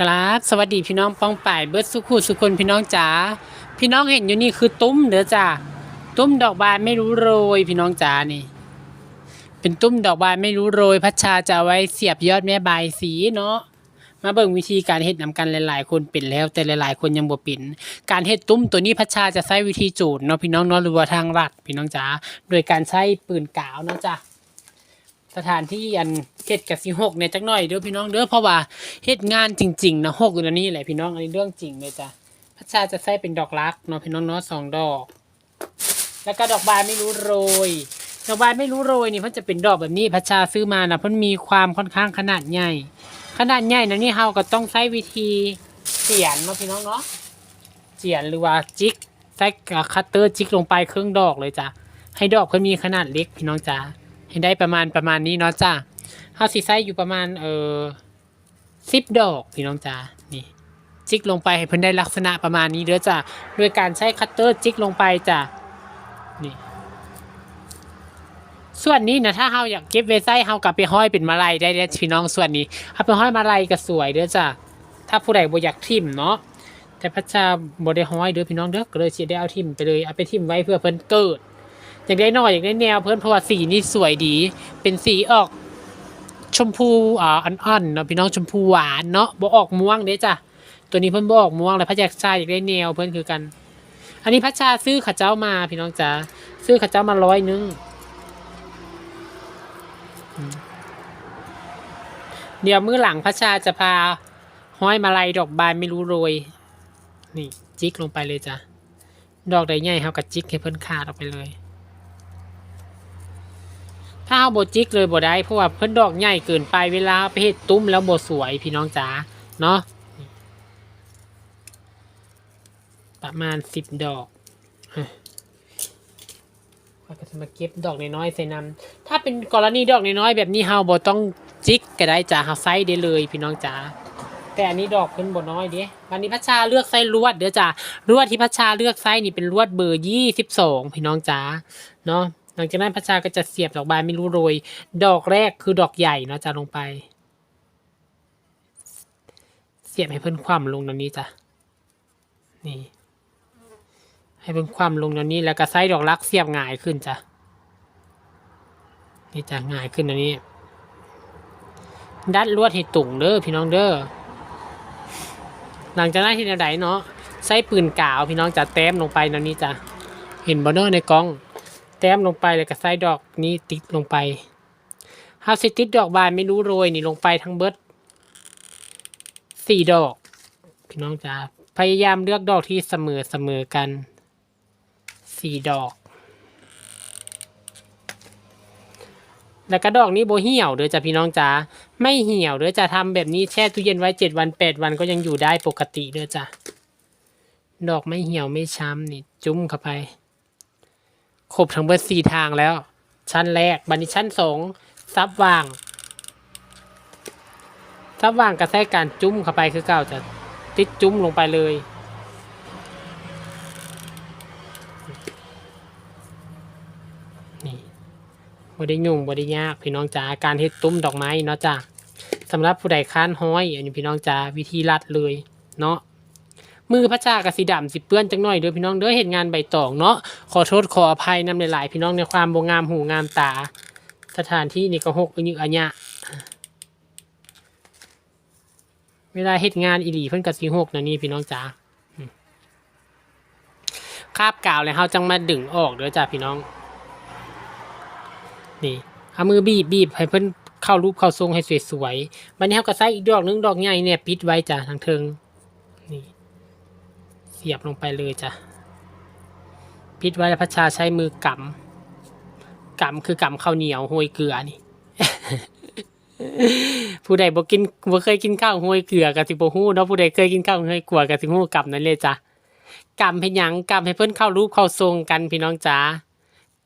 กราบสวัสดีพี่น้องป้องป่ายเบิร์ดสุขุสุคนพี่น้องจ๋าพี่น้องเห็นอยู่นี่คือตุ้มเด้อจ้าตุ้มดอกบานไม่รู้โรยพี่น้องจ๋านี่ เป็นตุ้มดอกบานไม่รู้โรย พัชชาจะไว้เสียบยอดแม่ใบสีเนาะมาเบิ่งวิธีการเฮ็ดนำกันหลาย ๆ คนเป็นแล้ว แต่หลายๆ คนยังบ่เป็นการเฮ็ดตุ้มตัวนี้พัชชาจะใช้วิธีจูดเนาะพี่น้องเนาะหรือว่าทางรัดพี่น้องจ๋าโดยการใช้ปืนกาวเนาะจ้ะ สถานที่อันเฮ็ดกับสิหกเนี่ยจักหน่อยเด้อพี่น้องเด้อเพราะว่าเฮ็ดงานจริงๆนะหกอยู่ในนี้แหละพี่น้องอันนี้เรื่องจริงเลยจ้ะพัชชาจะใส่เป็นดอกรักเนาะพี่น้องเนาะสองดอก แล้วก็ดอกบานไม่รู้โรยดอกบานไม่รู้โรยนี่เพิ่นจะเป็นดอกแบบนี้พัชชาซื้อมานะเพิ่นมีความค่อนข้างขนาดใหญ่ ขนาดใหญ่นะนี่เฮาก็ต้องใช้วิธีเจียนเนาะพี่น้องเนาะเจียนหรือว่าจิกใช้กับคัตเตอร์จิกลงไปครึ่งดอกเลยจ้ะให้ดอกเพิ่นมีขนาดเล็กพี่น้องจ้า ให้ได้ประมาณประมาณนี้เนาะจ้าเฮาสิใส่อยู่ประมาณเออสิบดอกพี่น้องจ้านี่จิกลงไปให้เพิ่นได้ลักษณะประมาณนี้เด้อจ้าโดยการใช้คัตเตอร์จิกลงไปจ้านี่ส่วนนี้นะถ้าเฮาอยากเก็บไว้ใส่เฮากลับไปห้อยเป็นมาลัยได้เด้อพี่น้องส่วนนี้เอาไปห้อยมาลัยก็สวยเด้อจ้าถ้าผู้ใดบ่อยากทิ่มเนาะแต่พระเจ้าบ่ได้ห้อยเด้อพี่น้องเด้อก็เลยสิได้เอาทิ่มไปเลยเอาไปทิ่มไว้เพื่อเพิ่นเกิด อยากได้หน่อยอยากได้แนวเพิ่นเพราะว่าสีนี่สวยดี เป็นสีออกชมพูอ่าอ่อนๆเนาะพี่น้องชมพูหวานเนาะบ่ออกม่วงเด้จ้ะตัวนี้เพิ่นบ่ออกม่วงเลยพระจักชาอยากได้แนวเพิ่นคือกัน อันนี้พระชาซื้อข้าเจ้ามาพี่น้องจ๋าซื้อข้าเจ้ามาร้อยหนึงเดี๋ยวมื้อหลังพระชาจะพาห้อยมาลัยดอกบานไม่รู้โรย นี่จิกลงไปเลยจ้ะ ดอกใดใหญ่เฮากับจิกให้เพิ่นขาดออกไปเลย ถ้าเอาโบจิกเลยบ่ได้เพราะว่าเพิ่นดอกใหญ่เกินไปเวลาไปเฮ็ดตุ้มแล้วบ่สวยพี่น้องจ๋าเนาะประมาณสิบดอกข้อยก็จะมาเก็บดอกน้อยๆใส่น้ำถ้าเป็นกรณีดอกน้อยๆแบบนี้เฮาบ่ต้องจิกก็ได้จ้าเฮาใส่ได้เลยพี่น้องจ๋าแต่อันนี้ดอกเพิ่นบ่น้อยเด้วันนี้พัชชาเลือกไส้ลวดเด้อจ้าลวดที่พัชชาเลือกไส้นี่เป็นลวดเบอร์ยี่สิบสองพี่น้องจ๋าเนาะ หลังจากนั้นพระชาก็จะเสียบดอกบานไม่รู้โรย ดอกแรกคือดอกใหญ่เนาะจะลงไป เสียบให้เพิ่นความลงตรงนี้จ้ะนี่ ให้เพิ่นความลงตรงนี้ แล้วก็ไส้ดอกรักเสียบง่ายขึ้นจ้ะนี่จะง่ายขึ้นตรงนี้ ดัดลวดให้ตุ่งเด้อพี่น้องเด้อหลังจากนั้นที่แนเนาะใช้ปืนกาวพี่น้องจะแต้มลงไปตรงนี้จ้ะเห็นบอนเนอร์ในกล้อง แต้มลงไปเลยกับไส้ดอกนี้ติดลงไปเฮาสิติดดอกบานไม่รู้โรยนี่ลงไปทั้งเบิดสี่ดอก พี่น้องจ๋าพยายามเลือกดอกที่เสมอเสมอกันสี่ดอก แล้วก็ดอกนี้โบเหี่ยวเด้อจ้ะพี่น้องจ๋าไม่เหี่ยวเด้อจะทำแบบนี้แช่ตู้เย็นไว้เจ็ดวันแปดวันก็ยังอยู่ได้ปกติเด้อจ้ะดอกไม่เหี่ยวไม่ช้ำนี่จุ้มเข้าไป ครบทั้งเบิดสี่ทางแล้ว ชั้นแรกบันนี้ชั้นสองซับว่างซับว่างกระแทกการจุ้มเข้าไปคือเก่าจะติดจุ้มลงไปเลย นี่บไดิยุ่งบไดิยากพี่น้องจ๋าการเฮ็ดตุ้มดอกไม้เนาะจ้ะสำหรับผู้ใดค้านห้อย อันนี้พี่น้องจ๋าวิธีรัดเลย เนาะ มือพระชากสีดำสิเปื้อนจังหน่อยเด้อพี่น้องเด้อเห็นงานใบตองเนาะขอโทษขออภัยนำหลายๆพี่น้องในความบงงามหูงามตา สถานที่นี่ก็หกอึกอัญญะเวลาเฮ็ดงานอีหลีเพิ่นก็สิหกนะนี่พี่น้องจ๋าคาบกาวเลยเฮาจังมาดึงออกเด้อจ้าพี่น้อง นี่เอามือบีบบีบให้เพิ่นเข้ารูปเข้าทรงให้สวยๆวันนี้เฮาก็ใส่อีกดอกหนึงดอกใหญ่เนี่ยปิดไว้จ้ะทางเทิงนี่ สียบลงไปเลยจ้ะพิดไว้แล้วพระชาใช้มือกำกำคือกำข้าวเหนียวห้วยเกลือนี่ ผู้ใดบ่กินบ่เคยกินข้าวห้วยเกลือกับสิบ่ฮู้เนาะผู้ใดเคยกินข้าวห้วยเกลือกับสิฮู้กำนั่นเลยจ้ะกำให้หยังกำให้เพิ่นเข้ารูปเข้าทรงกันพี่น้องจ๋า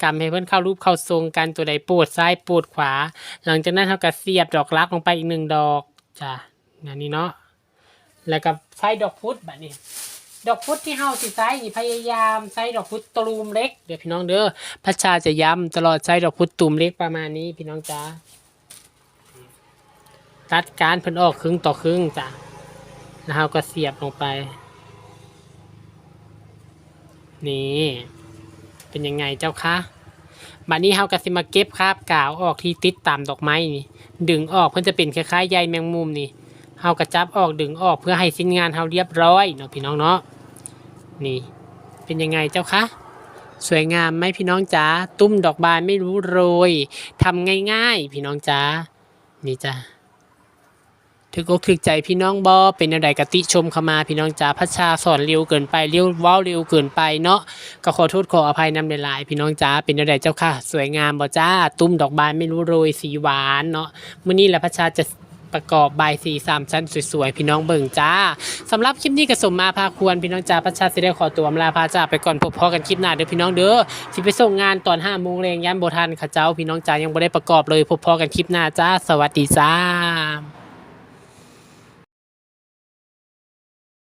กำให้เพิ่นเข้ารูปเข้าทรงกันตัวใดปวดซ้ายปวดขวา หลังจากนั้นเฮาก็เสียบดอกรักลงไปอีกหนึ่งดอกจ้ะอันนี้เนาะแล้วก็ใช้ดอกพุธแบบนี้ ดอกพุธที่เฮาสิใช้นี่พยายามใช้ดอกพุธตูมเล็ก เดี๋ยวพี่น้องเด้อพระชาจะย้ำตลอดใช้ดอกพุธตูมเล็กประมาณนี้พี่น้องจ้าตัดการเพิ่นออกครึ่งต่อครึ่งจ้ะแล้วเราก็เสียบลงไป นี่ เป็นยังไงเจ้าคะบัดนี้เฮาก็สิมาเก็บคราบกาวออกที่ติดตามดอกไม้นี่ ดึงออกเพื่อจะเป็นคล้ายๆใยแมงมุมนี่เฮากระจับออกดึงออกเพื่อให้สิ้นงานเฮาเรียบร้อยเนาะพี่น้องเนาะ นี่ เป็นยังไงเจ้าคะ สวยงามไหมพี่น้องจ๋าตุ้มดอกบานไม่รู้โรยทำง่ายๆ พี่น้องจ๋านี่จ้ะถึกอกถึกใจพี่น้องบอเป็นอะไรกติชมเข้ามาพี่น้องจ๋าพัชชาสอนเร็วเกินไปเร็วว้าวเร็วเกินไปเนาะก็ขอโทษขออภัยนำหลายๆพี่น้องจ๋าเป็นอะไรเจ้าค่ะ สวยงามบ่จ้า ตุ้มดอกบานไม่รู้โรยสีหวานเนาะมื้อนี้แหละพัชชาจะ ประกอบใบสีสามชั้นสวยๆ พี่น้องเบิ่งจ้าสำหรับคลิปนี้กระสมมาพาควรพี่น้องจ้าพัชชาสิได้ขอตัวมลาพาจาไปก่อนพบพอกันคลิปหน้าเด้อพี่น้องเด้อสิไปส่งงานตอน5โมงแรงยันโบทันค่ะเจ้าพี่น้องจ้ายังบ่ได้ประกอบเลยพบพอกันคลิปหน้าจ้า สวัสดีจ้า